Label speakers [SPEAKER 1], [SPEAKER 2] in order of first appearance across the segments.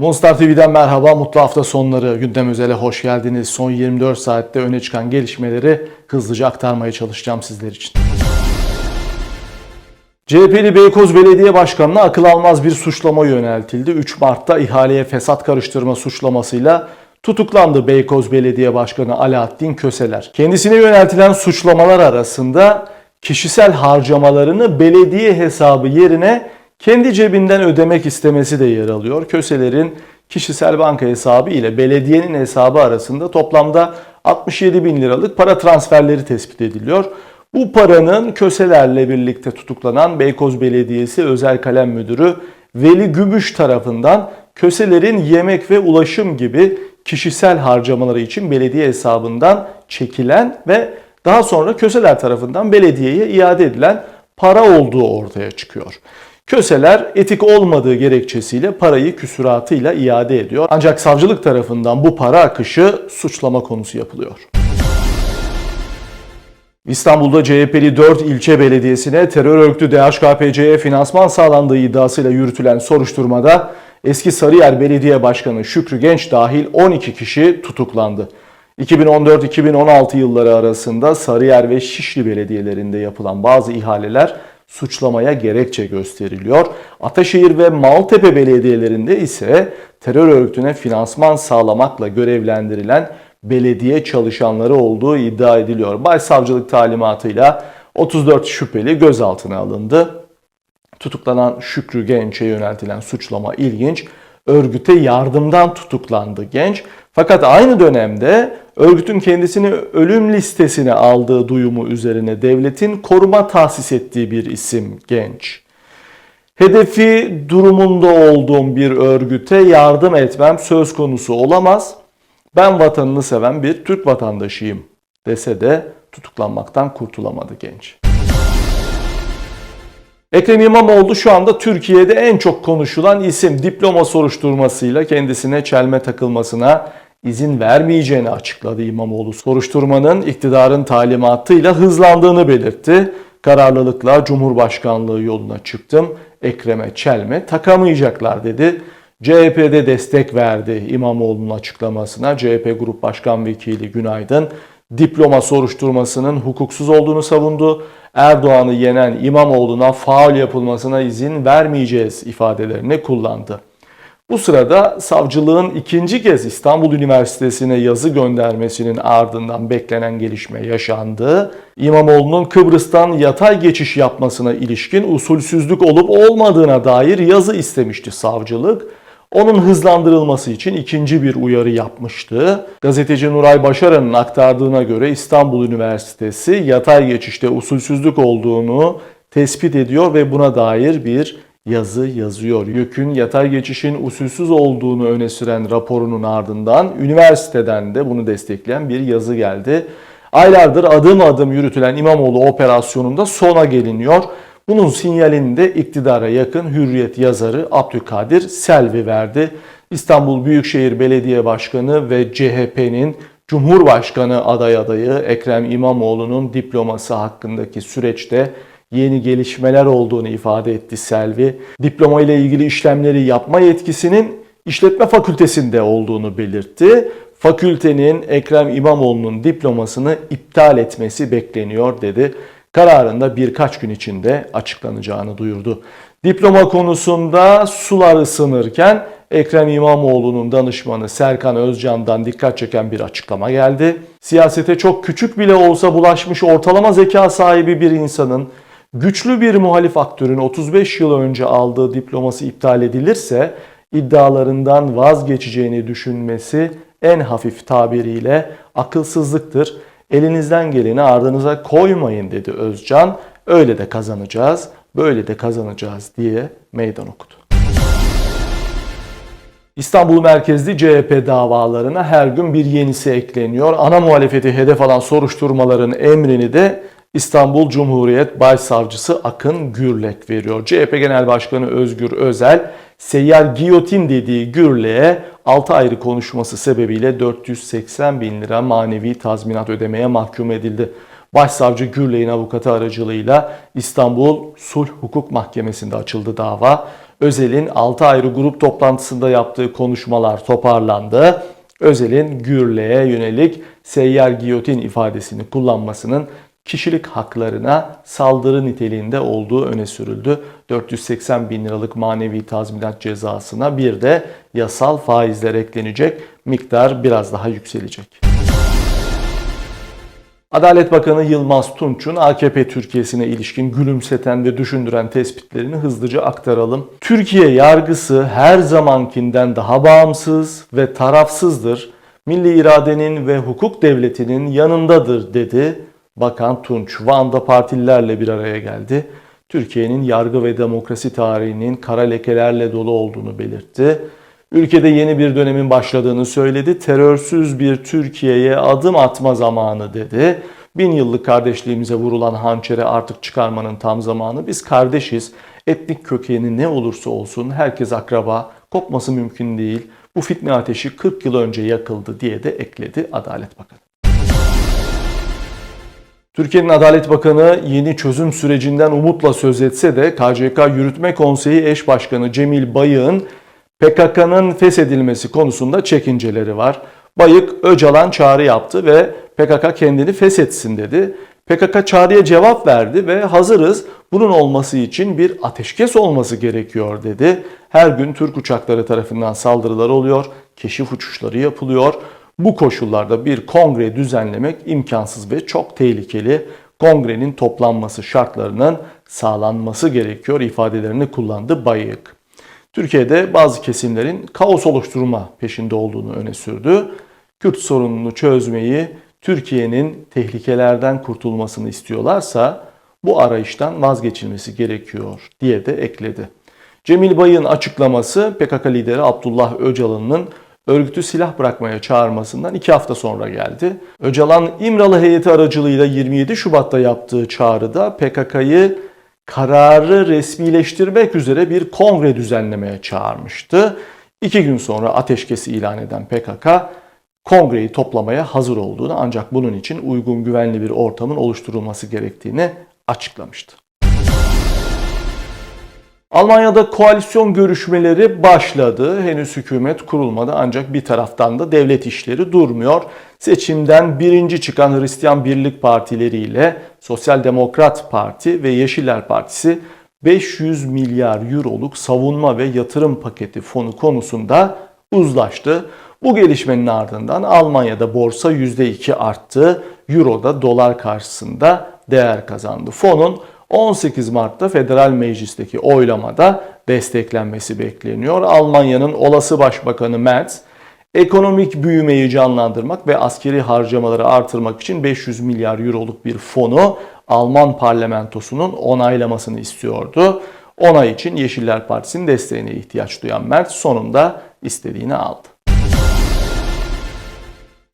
[SPEAKER 1] Monster TV'den merhaba, mutlu hafta sonları. Gündem Özel'e hoş geldiniz. Son 24 saatte öne çıkan gelişmeleri hızlıca aktarmaya çalışacağım sizler için. CHP'li Beykoz Belediye Başkanı'na akıl almaz bir suçlama yöneltildi. 3 Mart'ta ihaleye fesat karıştırma suçlamasıyla tutuklandı Beykoz Belediye Başkanı Alaaddin Köseler. Kendisine yöneltilen suçlamalar arasında kişisel harcamalarını belediye hesabı yerine kendi cebinden ödemek istemesi de yer alıyor. Köseler'in kişisel banka hesabı ile belediyenin hesabı arasında toplamda 67 bin liralık para transferleri tespit ediliyor. Bu paranın Köseler'le birlikte tutuklanan Beykoz Belediyesi Özel Kalem Müdürü Veli Gümüş tarafından Köseler'in yemek ve ulaşım gibi kişisel harcamaları için belediye hesabından çekilen ve daha sonra Köseler tarafından belediyeye iade edilen para olduğu ortaya çıkıyor. Köseler etik olmadığı gerekçesiyle parayı küsuratıyla iade ediyor. Ancak savcılık tarafından bu para akışı suçlama konusu yapılıyor. İstanbul'da CHP'li 4 ilçe belediyesine terör örgütü DHKPC'ye finansman sağlandığı iddiasıyla yürütülen soruşturmada eski Sarıyer Belediye Başkanı Şükrü Genç dahil 12 kişi tutuklandı. 2014-2016 yılları arasında Sarıyer ve Şişli belediyelerinde yapılan bazı ihaleler suçlamaya gerekçe gösteriliyor. Ataşehir ve Maltepe belediyelerinde ise terör örgütüne finansman sağlamakla görevlendirilen belediye çalışanları olduğu iddia ediliyor. Başsavcılık talimatıyla 34 şüpheli gözaltına alındı. Tutuklanan Şükrü Genç'e yöneltilen suçlama ilginç. Örgüte yardımdan tutuklandı genç. Fakat aynı dönemde örgütün kendisini ölüm listesine aldığı duyumu üzerine devletin koruma tahsis ettiği bir isim genç. Hedefi durumunda olduğum bir örgüte yardım etmem söz konusu olamaz. Ben vatanını seven bir Türk vatandaşıyım dese de tutuklanmaktan kurtulamadı genç. Ekrem İmamoğlu şu anda Türkiye'de en çok konuşulan isim diploma soruşturmasıyla kendisine çelme takılmasına izin vermeyeceğini açıkladı İmamoğlu. Soruşturmanın iktidarın talimatıyla hızlandığını belirtti. Kararlılıkla Cumhurbaşkanlığı yoluna çıktım. Ekrem'e çelme takamayacaklar dedi. CHP'de destek verdi İmamoğlu'nun açıklamasına. CHP Grup Başkan Vekili Günaydın diploma soruşturmasının hukuksuz olduğunu savundu. Erdoğan'ı yenen İmamoğlu'na faul yapılmasına izin vermeyeceğiz ifadelerini kullandı. Bu sırada savcılığın ikinci kez İstanbul Üniversitesi'ne yazı göndermesinin ardından beklenen gelişme yaşandı. İmamoğlu'nun Kıbrıs'tan yatay geçiş yapmasına ilişkin usulsüzlük olup olmadığına dair yazı istemişti savcılık. Onun hızlandırılması için ikinci bir uyarı yapmıştı. Gazeteci Nuray Başaran'ın aktardığına göre İstanbul Üniversitesi yatay geçişte usulsüzlük olduğunu tespit ediyor ve buna dair bir yazı yazıyor. YÖK'ün yatay geçişin usulsüz olduğunu öne süren raporunun ardından üniversiteden de bunu destekleyen bir yazı geldi. Aylardır adım adım yürütülen İmamoğlu operasyonunda sona geliniyor. Bunun sinyalini de iktidara yakın Hürriyet yazarı Abdülkadir Selvi verdi. İstanbul Büyükşehir Belediye Başkanı ve CHP'nin Cumhurbaşkanı aday adayı Ekrem İmamoğlu'nun diploması hakkındaki süreçte yeni gelişmeler olduğunu ifade etti Selvi. Diploma ile ilgili işlemleri yapma yetkisinin işletme fakültesinde olduğunu belirtti. Fakültenin Ekrem İmamoğlu'nun diplomasını iptal etmesi bekleniyor dedi. Kararında birkaç gün içinde açıklanacağını duyurdu. Diploma konusunda sular ısınırken Ekrem İmamoğlu'nun danışmanı Serkan Özcan'dan dikkat çeken bir açıklama geldi. Siyasete çok küçük bile olsa bulaşmış ortalama zeka sahibi bir insanın güçlü bir muhalif aktörün 35 yıl önce aldığı diploması iptal edilirse iddialarından vazgeçeceğini düşünmesi en hafif tabiriyle akılsızlıktır. Elinizden geleni ardınıza koymayın dedi Özcan. Öyle de kazanacağız, böyle de kazanacağız diye meydan okudu. İstanbul merkezli CHP davalarına her gün bir yenisi ekleniyor. Ana muhalefeti hedef alan soruşturmaların emrini de İstanbul Cumhuriyet Başsavcısı Akın Gürlek veriyor. CHP Genel Başkanı Özgür Özel, seyyar giyotin dediği Gürlek'e 6 ayrı konuşması sebebiyle 480 bin lira manevi tazminat ödemeye mahkum edildi. Başsavcı Gürlek'in avukatı aracılığıyla İstanbul Sulh Hukuk Mahkemesi'nde açıldı dava. Özel'in 6 ayrı grup toplantısında yaptığı konuşmalar toparlandı. Özel'in Gürle'ye yönelik seyyar giyotin ifadesini kullanmasının kişilik haklarına saldırı niteliğinde olduğu öne sürüldü. 480 bin liralık manevi tazminat cezasına bir de yasal faizler eklenecek. Miktar biraz daha yükselecek. Adalet Bakanı Yılmaz Tunç'un AKP Türkiye'sine ilişkin gülümseten ve düşündüren tespitlerini hızlıca aktaralım. Türkiye yargısı her zamankinden daha bağımsız ve tarafsızdır. Milli iradenin ve hukuk devletinin yanındadır dedi. Bakan Tunç Van'da partililerle bir araya geldi. Türkiye'nin yargı ve demokrasi tarihinin kara lekelerle dolu olduğunu belirtti. Ülkede yeni bir dönemin başladığını söyledi. Terörsüz bir Türkiye'ye adım atma zamanı dedi. Bin yıllık kardeşliğimize vurulan hançeri artık çıkarmanın tam zamanı. Biz kardeşiz. Etnik kökeni ne olursa olsun herkes akraba. Kopması mümkün değil. Bu fitne ateşi 40 yıl önce yakıldı diye de ekledi Adalet Bakanı. Türkiye'nin Adalet Bakanı yeni çözüm sürecinden umutla söz etse de KCK Yürütme Konseyi Eş Başkanı Cemil Bayık'ın PKK'nın feshedilmesi konusunda çekinceleri var. Bayık Öcalan çağrı yaptı ve PKK kendini feshetsin dedi. PKK çağrıya cevap verdi ve hazırız bunun olması için bir ateşkes olması gerekiyor dedi. Her gün Türk uçakları tarafından saldırılar oluyor, keşif uçuşları yapılıyor. Bu koşullarda bir kongre düzenlemek imkansız ve çok tehlikeli. Kongrenin toplanması şartlarının sağlanması gerekiyor ifadelerini kullandı Bayık. Türkiye'de bazı kesimlerin kaos oluşturma peşinde olduğunu öne sürdü. Kürt sorununu çözmeyi, Türkiye'nin tehlikelerden kurtulmasını istiyorlarsa bu arayıştan vazgeçilmesi gerekiyor diye de ekledi. Cemil Bay'ın açıklaması PKK lideri Abdullah Öcalan'ın örgütü silah bırakmaya çağırmasından iki hafta sonra geldi. Öcalan İmralı heyeti aracılığıyla 27 Şubat'ta yaptığı çağrıda PKK'yı kararı resmileştirmek üzere bir kongre düzenlemeye çağırmıştı. İki gün sonra ateşkesi ilan eden PKK kongreyi toplamaya hazır olduğunu ancak bunun için uygun güvenli bir ortamın oluşturulması gerektiğini açıklamıştı. Almanya'da koalisyon görüşmeleri başladı. Henüz hükümet kurulmadı ancak bir taraftan da devlet işleri durmuyor. Seçimden birinci çıkan Hristiyan Birlik Partileri ile Sosyal Demokrat Parti ve Yeşiller Partisi 500 milyar euroluk savunma ve yatırım paketi fonu konusunda uzlaştı. Bu gelişmenin ardından Almanya'da borsa %2 arttı. Euro da dolar karşısında değer kazandı. Fonun 18 Mart'ta Federal Meclis'teki oylamada desteklenmesi bekleniyor. Almanya'nın olası başbakanı Merz, ekonomik büyümeyi canlandırmak ve askeri harcamaları artırmak için 500 milyar euroluk bir fonu Alman parlamentosunun onaylamasını istiyordu. Onay için Yeşiller Partisi'nin desteğine ihtiyaç duyan Merz sonunda istediğini aldı.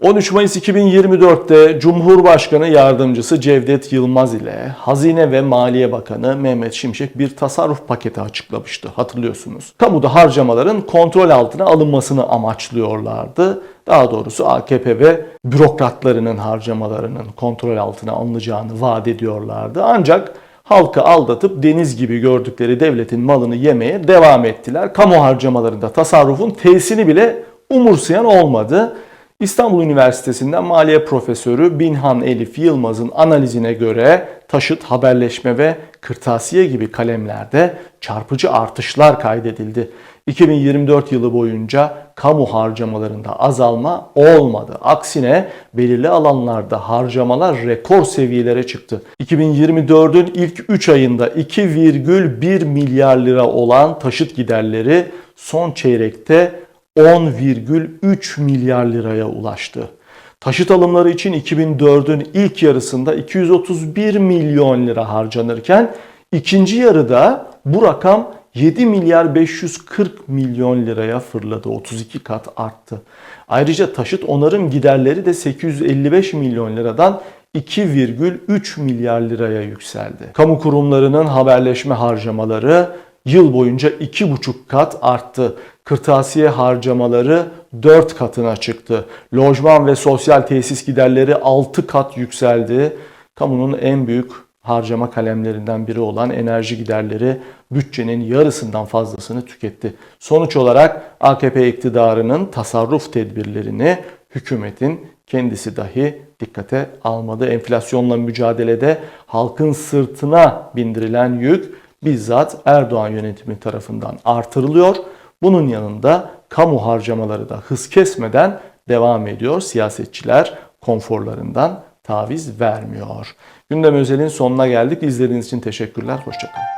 [SPEAKER 1] 13 Mayıs 2024'te Cumhurbaşkanı Yardımcısı Cevdet Yılmaz ile Hazine ve Maliye Bakanı Mehmet Şimşek bir tasarruf paketi açıklamıştı hatırlıyorsunuz. Kamuda harcamaların kontrol altına alınmasını amaçlıyorlardı. Daha doğrusu AKP ve bürokratlarının harcamalarının kontrol altına alınacağını vaat ediyorlardı. Ancak halkı aldatıp deniz gibi gördükleri devletin malını yemeye devam ettiler. Kamu harcamalarında tasarrufun tesini bile umursayan olmadı. İstanbul Üniversitesi'nden maliye profesörü Binhan Elif Yılmaz'ın analizine göre taşıt, haberleşme ve kırtasiye gibi kalemlerde çarpıcı artışlar kaydedildi. 2024 yılı boyunca kamu harcamalarında azalma olmadı. Aksine belirli alanlarda harcamalar rekor seviyelere çıktı. 2024'ün ilk 3 ayında 2,1 milyar lira olan taşıt giderleri son çeyrekte 10,3 milyar liraya ulaştı. Taşıt alımları için 2004'ün ilk yarısında 231 milyon lira harcanırken ikinci yarıda bu rakam 7 milyar 540 milyon liraya fırladı. 32 kat arttı. Ayrıca taşıt onarım giderleri de 855 milyon liradan 2,3 milyar liraya yükseldi. Kamu kurumlarının haberleşme harcamaları yıl boyunca 2,5 kat arttı. Kırtasiye harcamaları 4 katına çıktı. Lojman ve sosyal tesis giderleri 6 kat yükseldi. Kamunun en büyük harcama kalemlerinden biri olan enerji giderleri bütçenin yarısından fazlasını tüketti. Sonuç olarak AKP iktidarının tasarruf tedbirlerini hükümetin kendisi dahi dikkate almadı. Enflasyonla mücadelede halkın sırtına bindirilen yük bizzat Erdoğan yönetimi tarafından artırılıyor. Bunun yanında kamu harcamaları da hız kesmeden devam ediyor. Siyasetçiler konforlarından taviz vermiyor. Gündem özelin sonuna geldik. İzlediğiniz için teşekkürler. Hoşçakalın.